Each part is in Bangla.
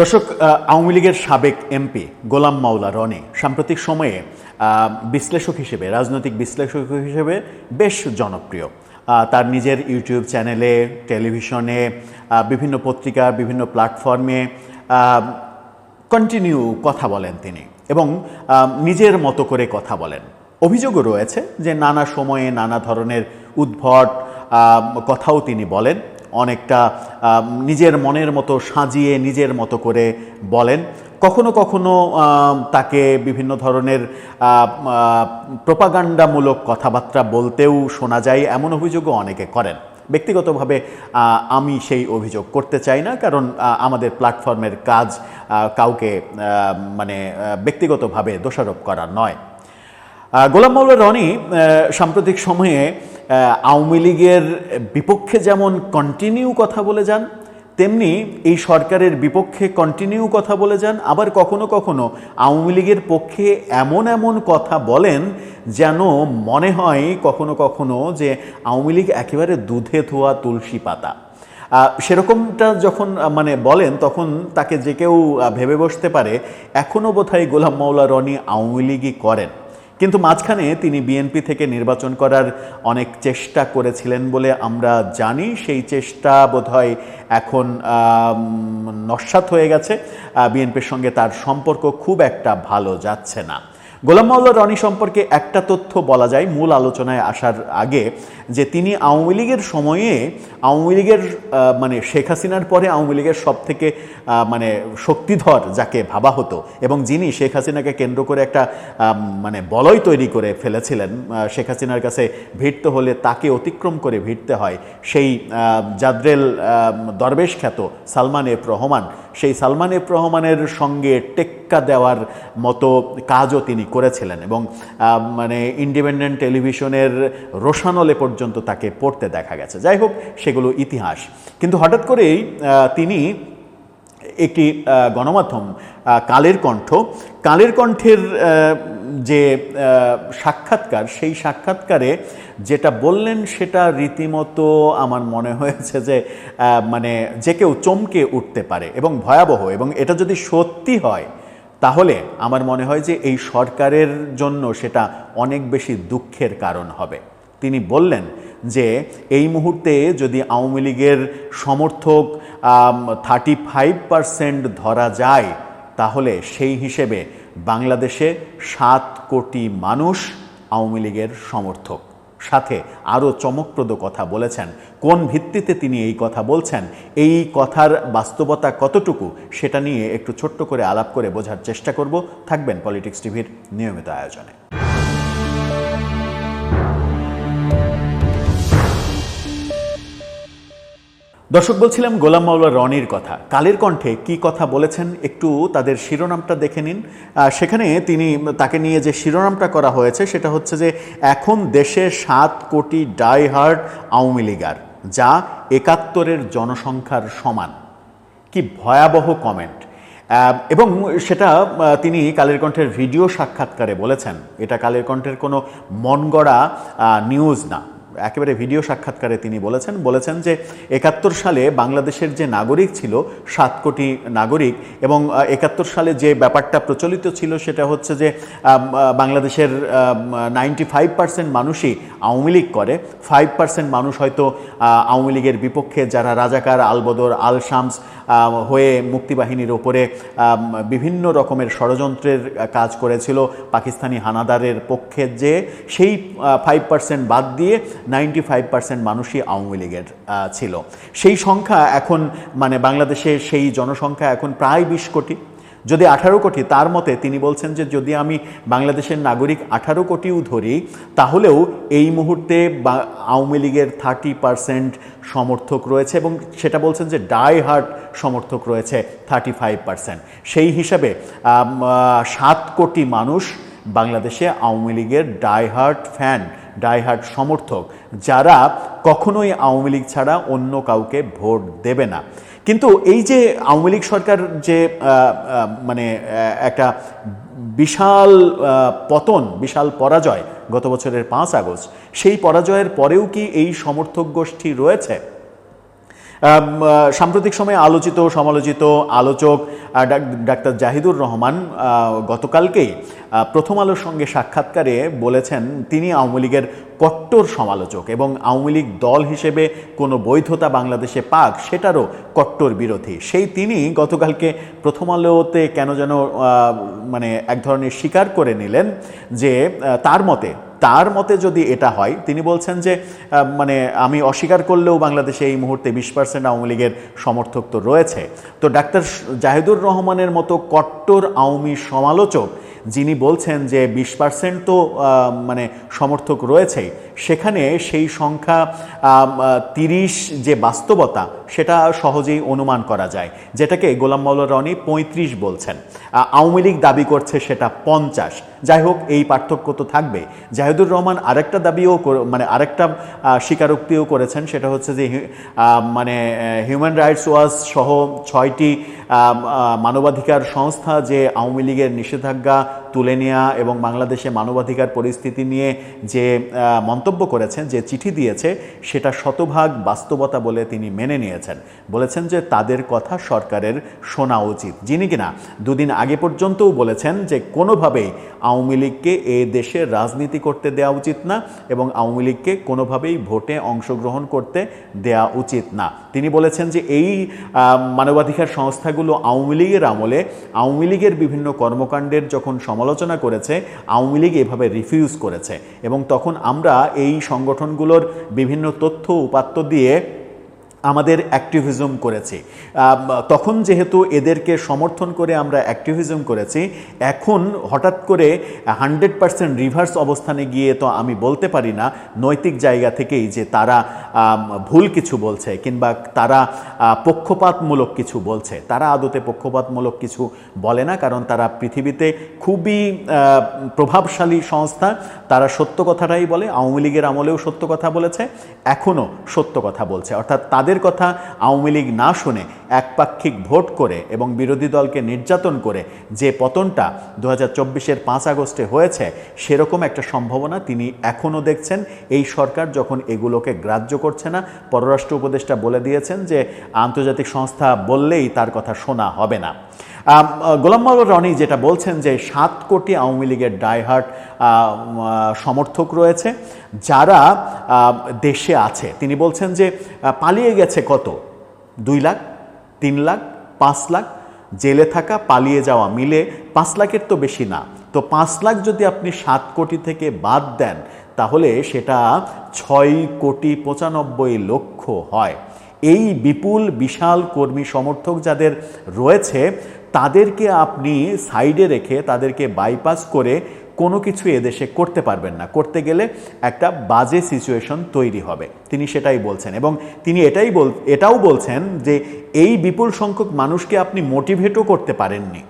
দর্শক আওয়ামী লীগের সাবেক এমপি গোলাম মাওলা রনি সাম্প্রতিক সময়ে বিশ্লেষক হিসেবে, রাজনৈতিক বিশ্লেষক হিসেবে বেশ জনপ্রিয়। তার নিজের ইউটিউব চ্যানেলে, টেলিভিশনে বিভিন্ন পত্রিকা, বিভিন্ন প্ল্যাটফর্মে কন্টিনিউ কথা বলেন তিনি এবং নিজের মতো করে কথা বলেন। অভিযোগও রয়েছে যে নানা সময়ে নানা ধরনের উদ্ভট কথাও তিনি বলেন। অনেকটা নিজের মনের মতো সাজিয়ে নিজের মতো করে বলেন। কখনো কখনো তাকে বিভিন্ন ধরনের প্রপাগান্ডামূলক কথাবার্তা বলতেও শোনা যায়, এমন অভিযোগও অনেকে করেন। ব্যক্তিগতভাবে আমি সেই অভিযোগ করতে চাই না, কারণ আমাদের প্ল্যাটফর্মের কাজ কাউকে মানে ব্যক্তিগতভাবে দোষারোপ করা নয়। গোলাম মাওলা রনি সাম্প্রতিক সময়ে আওয়ামী লীগের বিপক্ষে যেমন কন্টিনিউ কথা বলে যান, তেমনি এই সরকারের বিপক্ষে কন্টিনিউ কথা বলে যান, আবার কখনো কখনো আওয়ামী লীগের পক্ষে এমন এমন কথা বলেন যেন মনে হয় কখনো কখনো যে আওয়ামী লীগ একেবারে দুধে ধোয়া তুলসী পাতা। সেরকমটা যখন মানে বলেন, তখন তাকে যে কেউ ভেবে বসতে পারে এখনও বোধহয় গোলাম মাওলা রনি আওয়ামী লীগই করেন। কিন্তু মাঝখানে তিনি বিএনপি থেকে নির্বাচন করার অনেক চেষ্টা করেছিলেন বলে আমরা জানি। সেই চেষ্টা বোধহয় এখন নস্বাত হয়ে গেছে। বিএনপির সঙ্গে তার সম্পর্ক খুব একটা ভালো যাচ্ছে না। গোলাম মাওলা রনি সম্পর্কে একটা তথ্য বলা যায় মূল আলোচনায় আসার আগে, যে তিনি আওয়ামী লীগের সময়ে, আওয়ামী লীগের মানে শেখ হাসিনার পরে আওয়ামী লীগের সব থেকে মানে শক্তিধর যাকে ভাবা হতো এবং যিনি শেখ হাসিনাকে কেন্দ্র করে একটা মানে বলয় তৈরি করে ফেলেছিলেন শেখ হাসিনার কাছে ভিড়তে হলে তাকে অতিক্রম করে ভিড়তে হয় সেই জাদ্রেল দরবেশ খ্যাত সালমান এফ রহমান। সেই সালমান এফ রহমানের সঙ্গে টেক্কা দেওয়ার মতো কাজও তিনি করেছিলেন এবং মানে ইন্ডিপেন্ডেন্ট টেলিভিশনের রোশানলে পর্যন্ত তাকে পড়তে দেখা গেছে। যাই হোক, সেগুলো ইতিহাস। কিন্তু হঠাৎ করেই তিনি একটি গণমাধ্যম কালের কণ্ঠ, কালের কণ্ঠের যে সাক্ষাৎকার, সেই সাক্ষাৎকারে যেটা বললেন সেটা রীতিমতো আমার মনে হয়েছে যে মানে যে কেউ চমকে উঠতে পারে এবং ভয়াবহ এবং এটা যদি সত্যি হয় তাহলে আমার মনে হয় যে এই সরকারের জন্য সেটা অনেক বেশি দুঃখের কারণ হবে। তিনি বললেন যে এই মুহূর্তে যদি আওয়ামী লীগের সমর্থক থার্টি ফাইভ ধরা যায়, তাহলে সেই হিসেবে বাংলাদেশে সাত কোটি মানুষ আওয়ামী লীগের সমর্থক। সাথে আরও চমকপ্রদ কথা বলেছেন। কোন ভিত্তিতে তিনি এই কথা বলছেন? এই কথার বাস্তবতা কতটুকু? সেটা নিয়ে একটু ছোট্ট করে আলাপ করে বোঝার চেষ্টা করব। থাকবেন পলিটিক্স টিভির নিয়মিত আয়োজনে। দর্শক, বলছিলাম গোলাম মাওলা রনির কথা। কালের কণ্ঠে কি কথা বলেছেন একটু তাদের শিরোনামটা দেখে নিন। সেখানে তিনি তাকে নিয়ে যে শিরোনামটা করা হয়েছে, সেটা হচ্ছে যে, এখন দেশে সাত কোটি ডাই হার্ড আওয়ামী লীগার, যা একাত্তরের জনসংখ্যার সমান। কি ভয়াবহ কমেন্ট এবং সেটা তিনি কালের কণ্ঠের ভিডিও সাক্ষাৎকারে বলেছেন। এটা কালের কণ্ঠের কোনো মনগড়া নিউজ না। একেবারে ভিডিও সাক্ষাৎকারে তিনি বলেছেন বলেছেন যে একাত্তর সালে বাংলাদেশের যে নাগরিক ছিল, সাত কোটি নাগরিক এবং একাত্তর সালে যে ব্যাপারটা প্রচলিত ছিল সেটা হচ্ছে যে বাংলাদেশের নাইনটি ফাইভ পার্সেন্ট মানুষই আওয়ামী লীগ করে, ফাইভ পার্সেন্ট মানুষ হয়তো আওয়ামী লীগের বিপক্ষে যারা রাজাকার, আলবদর আল শামস হয়ে মুক্তিবাহিনীর ওপরে বিভিন্ন রকমের ষড়যন্ত্রের কাজ করেছিল, পাকিস্তানি হানাদারের পক্ষে যে, সেই ফাইভ পার্সেন্ট বাদ দিয়ে নাইনটি ফাইভ পার্সেন্ট মানুষই আওয়ামী লীগের ছিল। সেই সংখ্যা এখন মানে বাংলাদেশে সেই জনসংখ্যা এখন প্রায় বিশ কোটি। যদি আঠারো কোটি, তার মতে তিনি বলছেন যে যদি আমি বাংলাদেশের নাগরিক আঠারো কোটিও ধরি, তাহলেও এই মুহূর্তে আওয়ামী লীগের থার্টি পার্সেন্ট সমর্থক রয়েছে এবং সেটা বলছেন যে ডাই হার্ট সমর্থক রয়েছে থার্টি ফাইভ পার্সেন্ট সেই হিসাবে সাত কোটি মানুষ বাংলাদেশে আওয়ামী লীগের ডাইহার্ট ফ্যান ডাইহার্ট সমর্থক, যারা কখনোই আওয়ামী লীগ ছাড়া অন্য কাউকে ভোট দেবে না। কিন্তু এই যে আওয়ামী লীগ সরকার যে মানে একটা বিশাল পতন, বিশাল পরাজয় গত বছরের পাঁচ আগস্ট, সেই পরাজয়ের পরেও কি এই সমর্থক গোষ্ঠী রয়েছে? সাম্প্রতিক সময়ে আলোচিত, সমালোচিত আলোচক ডাক্তার জাহিদুর রহমান গতকালকেই প্রথম আলোর সঙ্গে সাক্ষাৎকারে বলেছেন, তিনি আওয়ামী লীগের কট্টর সমালোচক এবং আওয়ামী লীগ দল হিসেবে কোনো বৈধতা বাংলাদেশে পাক, সেটারও কট্টর বিরোধী। সেই তিনি গতকালকে প্রথম আলোতে কেন যেন মানে এক ধরনের স্বীকার করে নিলেন যে তার মতে তার মতে যদি এটা হয়, তিনি বলছেন যে মানে আমি অস্বীকার করলেও বাংলাদেশে এই মুহূর্তে বিশ পার্সেন্ট আওয়ামী লীগের সমর্থক তো রয়েছে। তো ডাক্তার জাহিদুর রহমানের মতো কট্টর আওয়ামী সমালোচক যিনি বলছেন যে বিশ পার্সেন্ট তো মানে সমর্থক রয়েছেই। সেখানে সেই সংখ্যা তিরিশ যে বাস্তবতা, সেটা সহজেই অনুমান করা যায়। যেটাকে গোলাম মাওলা রনি পঁয়ত্রিশ বলছেন। আওয়ামী লীগ দাবি করছে সেটা পঞ্চাশ। যাই হোক, এই পার্থক্য তো থাকবে। জাহিদুর রহমান আরেকটা দাবিও মানে আরেকটা স্বীকারোক্তিও করেছেন, সেটা হচ্ছে যে মানে হিউম্যান রাইটস ওয়াচ সহ ছয়টি মানবাধিকার সংস্থা যে আওয়ামী লীগের নিষেধাজ্ঞা তুলে নেওয়া এবং বাংলাদেশে মানবাধিকার পরিস্থিতি নিয়ে যে মন্তব্য করেছেন, যে চিঠি দিয়েছে, সেটা শতভাগ বাস্তবতা বলে তিনি মেনে নিয়েছেন। বলেছেন যে তাদের কথা সরকারের শোনা উচিত। যিনি কিনা দুদিন আগে পর্যন্তও বলেছেন যে কোনোভাবেই আওয়ামী লীগকে এ দেশে রাজনীতি করতে দেওয়া উচিত না এবং আওয়ামী লীগকে কোনোভাবেই ভোটে অংশগ্রহণ করতে দেওয়া উচিত না। তিনি বলেছেন যে এই মানবাধিকার সংস্থাগুলো আওয়ামী লীগের আমলে, আওয়ামী লীগের বিভিন্ন কর্মকাণ্ডের যখন সমালোচনা করেছে, আওয়ামী লীগ এভাবে রিফিউজ করেছে। এবং তখন আমরা এই সংগঠনগুলোর বিভিন্ন তথ্য উপাত্ত দিয়ে আমাদের অ্যাক্টিভিজম করেছি। তখন যেহেতু এদেরকে সমর্থন করে আমরা অ্যাক্টিভিজম করেছি, এখন হঠাৎ করে হান্ড্রেড পার্সেন্ট রিভার্স অবস্থানে গিয়ে তো আমি বলতে পারি না, নৈতিক জায়গা থেকেই যে তারা ভুল কিছু বলছে কিংবা তারা পক্ষপাতমূলক কিছু বলছে। তারা আদতে পক্ষপাতমূলক কিছু বলে না, কারণ তারা পৃথিবীতে খুবই প্রভাবশালী সংস্থা। তারা সত্য কথাটাই বলে, আওয়ামী লীগের আমলেও সত্য কথা বলেছে, এখনও সত্য কথা বলছে। অর্থাৎ তাদের কথা আওয়ামী লীগ না শুনে একপাক্ষিক ভোট করে এবং বিরোধী দলকে নির্যাতন করে যে পতনটা দু হাজার চব্বিশের পাঁচ আগস্টে হয়েছে, সেরকম একটা সম্ভাবনা তিনি এখনও দেখছেন। এই সরকার যখন এগুলোকে গ্রাহ্য করছে না, পররাষ্ট্র উপদেষ্টা বলে দিয়েছেন যে আন্তর্জাতিক সংস্থা বললেই তার কথা শোনা হবে না। গোলাম মাওলা রনি যেটা বলছেন যে সাত কোটি আওয়ামী লীগের ডাইহার্ট সমর্থক রয়েছে। যারা দেশে আছে, তিনি বলছেন যে পালিয়ে গেছে কত? দুই লাখ, তিন লাখ, পাঁচ লাখ? জেলে থাকা, পালিয়ে যাওয়া মিলে পাঁচ লাখের তো বেশি না। তো পাঁচ লাখ যদি আপনি সাত কোটি থেকে বাদ দেন, তাহলে সেটা ছয় কোটি পঁচানব্বই লক্ষ হয়। এই বিপুল, বিশাল কর্মী সমর্থক যাদের রয়েছে, তাদেরকে আপনি সাইডে রেখে, তাদেরকে বাইপাস করে কোনো কিছু এদেশে করতে পারবেন না। করতে গেলে একটা বাজে সিচুয়েশন তৈরি হবে। তিনি সেটাই বলছেন এবং তিনি এটাই বল, এটাও বলছেন যে এই বিপুল সংখ্যক মানুষকে আপনি মোটিভেটও করতে পারেননি।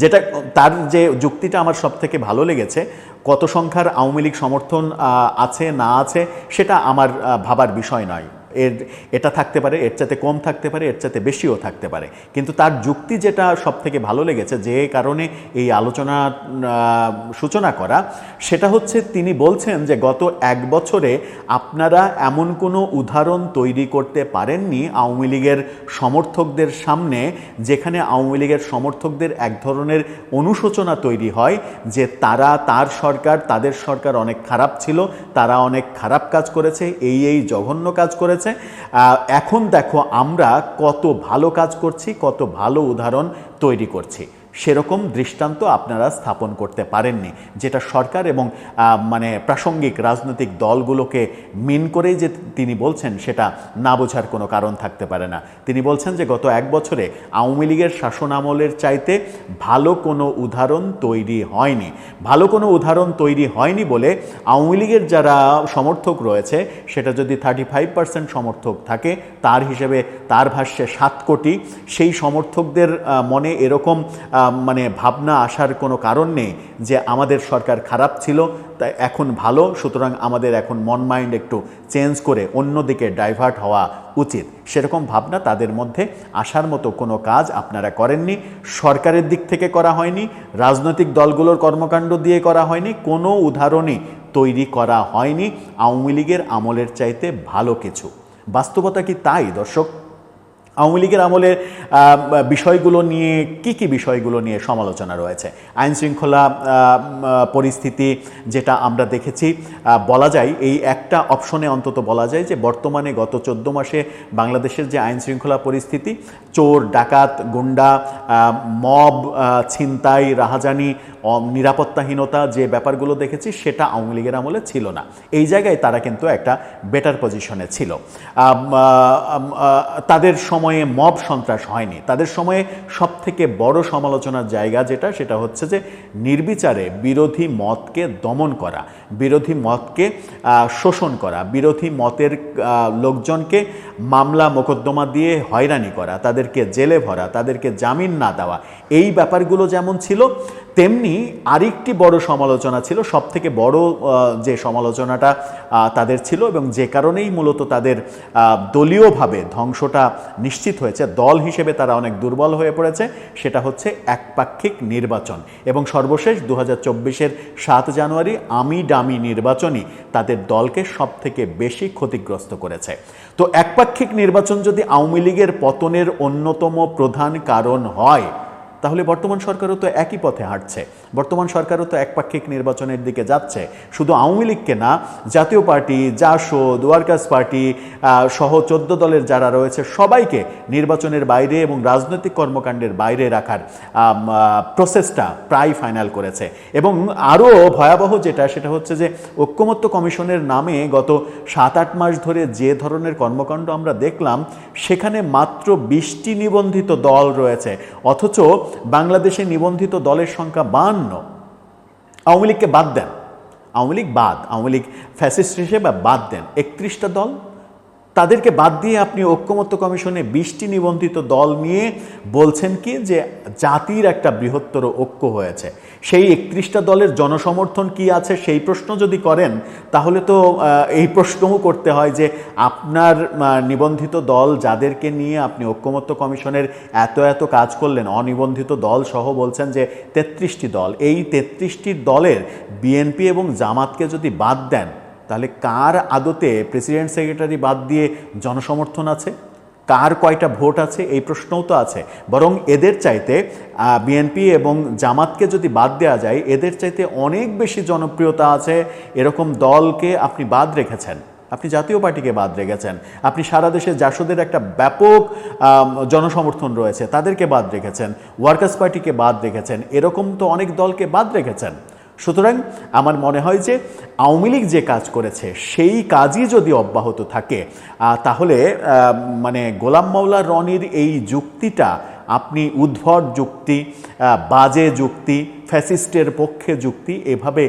যেটা তার যে যুক্তিটা আমার সব থেকে ভালো লেগেছে, কত সংখ্যার আওয়ামী লীগ সমর্থন আছে না আছে, সেটা আমার ভাবার বিষয় নয়। এর, এটা থাকতে পারে, এর চাইতে কম থাকতে পারে, এর চাইতে বেশিও থাকতে পারে। কিন্তু তার যুক্তি যেটা সব থেকে ভালো লেগেছে, যে কারণে এই আলোচনা সূচনা করা, সেটা হচ্ছে তিনি বলছেন যে গত এক বছরে আপনারা এমন কোনো উদাহরণ তৈরি করতে পারেননি আওয়ামী লীগের সমর্থকদের সামনে, যেখানে আওয়ামী লীগের সমর্থকদের এক ধরনের অনুশোচনা তৈরি হয়, যে তারা তার সরকার, তাদের সরকার অনেক খারাপ ছিল, তারা অনেক খারাপ কাজ করেছে, এই এই জঘন্য কাজ করেছে আহ, এখন দেখো আমরা কত ভালো কাজ করছি কত ভালো উদাহরণ তৈরি করছি। সেরকম দৃষ্টান্ত আপনারা স্থাপন করতে পারেননি, যেটা সরকার এবং মানে প্রাসঙ্গিক রাজনৈতিক দলগুলোকে মিন করেই যে তিনি বলছেন সেটা না বোঝার কোনো কারণ থাকতে পারে না। তিনি বলছেন যে গত এক বছরে আওয়ামী লীগের শাসন আমলের চাইতে ভালো কোনো উদাহরণ তৈরি হয়নি। ভালো কোনো উদাহরণ তৈরি হয়নি বলে আওয়ামী লীগের যারা সমর্থক রয়েছে, সেটা যদি থার্টি ফাইভ পার্সেন্ট সমর্থক থাকে, তার হিসেবে তার ভাষ্যে সাত কোটি। সেই সমর্থকদের মনে এরকম মানে ভাবনা আসার কোনো কারণ নেই যে আমাদের সরকার খারাপ ছিল, তাই এখন ভালো, সুতরাং আমাদের এখন মন মাইন্ড একটু চেঞ্জ করে অন্যদিকে ডাইভার্ট হওয়া উচিত। সেরকম ভাবনা তাদের মধ্যে আসার মতো কোনো কাজ আপনারা করেননি। সরকারের দিক থেকে করা হয়নি, রাজনৈতিক দলগুলোর কর্মকাণ্ড দিয়ে করা হয়নি, কোনো উদাহরণই তৈরি করা হয়নি। আওয়ামী লীগের আমলের চাইতে ভালো কিছু। বাস্তবতা কি তাই, দর্শক? আওয়ামী লীগের আমলের আহ, বিষয়গুলো নিয়ে কি কি বিষয়গুলো নিয়ে সমালোচনা রয়েছে? আইন শৃঙ্খলা পরিস্থিতি যেটা আমরা দেখেছি বলা যায় এই একটা অপশনে অন্তত বলা যায় যে বর্তমানে গত চোদ্দ মাসে বাংলাদেশের যে আইন শৃঙ্খলা পরিস্থিতি চোর ডাকাত গুন্ডা মব ছিনতাই রাহাজানি নিরাপত্তাহীনতা যে ব্যাপারগুলো দেখেছি সেটা আওয়ামী লীগের আমলে ছিল না। এই জায়গায় তারা কিন্তু একটা বেটার পজিশনে ছিল। তাদের সময়ে মব সন্ত্রাস হয়নি। তাদের সময়ে সব থেকে বড় সমালোচনার জায়গা যেটা, সেটা হচ্ছে যে নির্বিচারে বিরোধী মতকে দমন করা, বিরোধী মতকে শোষণ করা, বিরোধী মতের লোকজনকে মামলা মোকদ্দমা দিয়ে হয়রানি করা, তাদেরকে জেলে ভরা, তাদেরকে জামিন না দেওয়া, এই ব্যাপারগুলো যেমন ছিল তেমনি আরেকটি বড় সমালোচনা ছিল সব থেকে বড় যে সমালোচনাটা তাদের ছিল এবং যে কারণেই মূলত তাদের দলীয়ভাবে ধ্বংসটা নিশ্চিত হয়েছে, দল হিসেবে তারা অনেক দুর্বল হয়ে পড়েছে, সেটা হচ্ছে একপাক্ষিক নির্বাচন। এবং সর্বশেষ দু হাজার সাত জানুয়ারি আমি ডামি নির্বাচনই তাদের দলকে সব থেকে বেশি ক্ষতিগ্রস্ত করেছে। তো একপাক্ষিক নির্বাচন যদি আওয়ামী লীগের পতনের অন্যতম প্রধান কারণ হয় তাহলে বর্তমান সরকারও তো একই পথে হাঁটছে। বর্তমান সরকারও তো একপাক্ষিক নির্বাচনের দিকে যাচ্ছে। শুধু আওয়ামী লীগকে না, জাতীয় পার্টি, জাসদ, ওয়ার্কার্স পার্টি সহ চোদ্দ দলের যারা রয়েছে, সবাইকে নির্বাচনের বাইরে এবং রাজনৈতিক কর্মকাণ্ডের বাইরে রাখার প্রসেসটা প্রায় ফাইনাল করেছে। এবং আরও ভয়াবহ যেটা, সেটা হচ্ছে যে ঐক্যমত্য কমিশনের নামে গত সাত আট মাস ধরে যে ধরনের কর্মকাণ্ড আমরা দেখলাম, সেখানে মাত্র বিশটি নিবন্ধিত দল রয়েছে। অথচ বাংলাদেশে নিবন্ধিত দলের সংখ্যা বান্ন। আওয়ামী লীগকে বাদ দেন। আওয়ামী লীগ বাদ, আওয়ামী লীগ ফ্যাসিস্ট হিসেবে বাদ দেন। একত্রিশটা দল তাদেরকে বাদ দিয়ে আপনি ঐক্যমত্য কমিশনে বিশটি নিবন্ধিত দল নিয়ে বলছেন কি যে জাতির একটা বৃহত্তর ঐক্য হয়েছে। সেই একত্রিশটা দলের জনসমর্থন কি আছে সেই প্রশ্ন যদি করেন, তাহলে তো এই প্রশ্নও করতে হয় যে আপনার নিবন্ধিত দল যাদেরকে নিয়ে আপনি ঐক্যমত্য কমিশনের এত এত কাজ করলেন, অনিবন্ধিত দল সহ বলছেন যে তেত্রিশটি দল। এই তেত্রিশটি দলের বিএনপি এবং জামাতকে যদি বাদ দেন তাহলে কার আদতে প্রেসিডেন্ট সেক্রেটারি বাদ দিয়ে জনসমর্থন আছে? কার কয়টা ভোট আছে? এই প্রশ্নও তো আছে। বরং এদের চাইতে বিএনপি এবং জামাতকে যদি বাদ দেওয়া যায়, এদের চাইতে অনেক বেশি জনপ্রিয়তা আছে এরকম দলকে আপনি বাদ রেখেছেন। আপনি জাতীয় পার্টিকে বাদ রেখেছেন। আপনি সারা দেশে জাসদের একটা ব্যাপক জনসমর্থন রয়েছে, তাদেরকে বাদ রেখেছেন। ওয়ার্কার্স পার্টিকে বাদ রেখেছেন। এরকম তো অনেক দলকে বাদ রেখেছেন। সুতরাং আমার মনে হয় যে আওয়ামী লীগ যে কাজ করেছে, সেই কাজই যদি অব্যাহত থাকে তাহলে মানে গোলাম মাওলা রনির এই যুক্তিটা, আপনি উদ্ভট যুক্তি বাজে যুক্তি, ফ্যাসিস্টের পক্ষে যুক্তি, এভাবে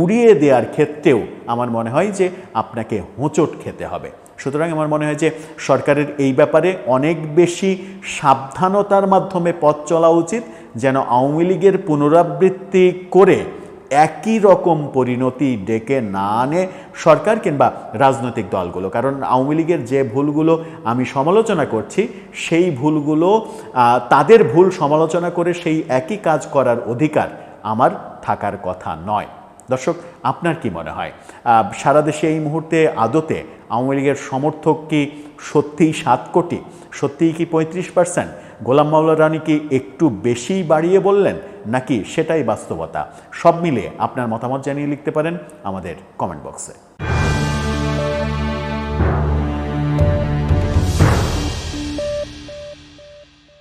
উড়িয়ে দেওয়ার ক্ষেত্রেও আমার মনে হয় যে আপনাকে হোঁচট খেতে হবে। সুতরাং আমার মনে হয় যে সরকারের এই ব্যাপারে অনেক বেশি সাবধানতার মাধ্যমে পথ চলা উচিত, যেন আওয়ামী লীগের পুনরাবৃত্তি করে একই রকম পরিণতি ডেকে না আনে সরকার কিংবা রাজনৈতিক দলগুলো। কারণ আওয়ামী লীগের যে ভুলগুলো আমি সমালোচনা করছি, সেই ভুলগুলো তাদের ভুল সমালোচনা করে সেই একই কাজ করার অধিকার আমার থাকার কথা নয়। দর্শক, আপনার কি মনে হয়? সারা দেশে এই মুহূর্তে আদতে আওয়ামী লীগের সমর্থক কি সত্যিই সাত কোটি? সত্যিই কি পঁয়ত্রিশ পার্সেন্ট? গোলাম মাওলা রানী কি একটু বেশি বাড়িয়ে বললেন নাকি সেটাই বাস্তবতা? সব মিলে আপনার মতামত জানিয়ে লিখতে পারেন আমাদের কমেন্ট বক্সে